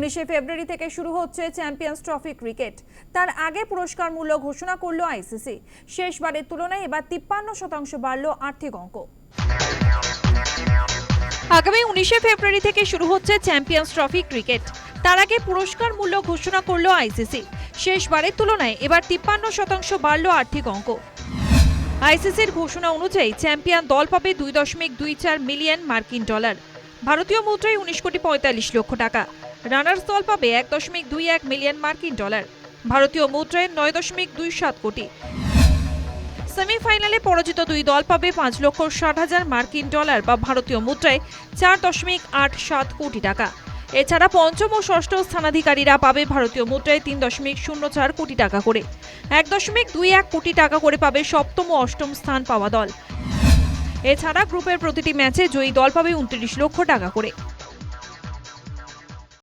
উনিশে ফেব্রুয়ারি থেকে শুরু হচ্ছে চ্যাম্পিয়ন্স ট্রফি ক্রিকেট। তার আগে পুরস্কার মূল্য ঘোষণা করল আইসিসি। শেষবারের তুলনায় এবার তিপ্পান্ন শতাংশ বাড়ল আর্থিক অঙ্ক। আগামী উনিশে ফেব্রুয়ারি থেকে শুরু হচ্ছে চ্যাম্পিয়ন্স ট্রফি ক্রিকেট। তার আগে পুরস্কার মূল্য ঘোষণা করল আইসিসি। শেষবারের তুলনায় এবার তিপ্পান্ন শতাংশ বাড়ল আর্থিক অঙ্ক। আইসিসির ঘোষণা অনুযায়ী চ্যাম্পিয়ন দল পাবে দুই দশমিক দুই চার মিলিয়ন মার্কিন ডলার। ভারতীয় মুদ্রায় উনিশ কোটি পঁয়তাল্লিশ লক্ষ টাকা। রানার্স দল পাবে এক দশমিক দুই এক মিলিয়ন মার্কিন ডলার। ভারতীয় মুদ্রায় নয় দশমিক দুই সাত কোটি। সেমিফাইনালে পরাজিত দুই দল পাবে পাঁচ লক্ষ ষাট হাজার মার্কিন ডলার বা ভারতীয় মুদ্রায় চার দশমিক আট সাত কোটি টাকা। এছাড়া পঞ্চম ও ষষ্ঠ স্থানাধিকারীরা পাবে ভারতীয় মুদ্রায় তিন দশমিক শূন্য চার কোটি টাকা করে। এক দশমিক দুই এক কোটি টাকা করে পাবে সপ্তম ও অষ্টম স্থান পাওয়া দল। এছাড়া গ্রুপের প্রতিটি ম্যাচে জয়ী দল পাবে উনত্রিশ লক্ষ টাকা করে।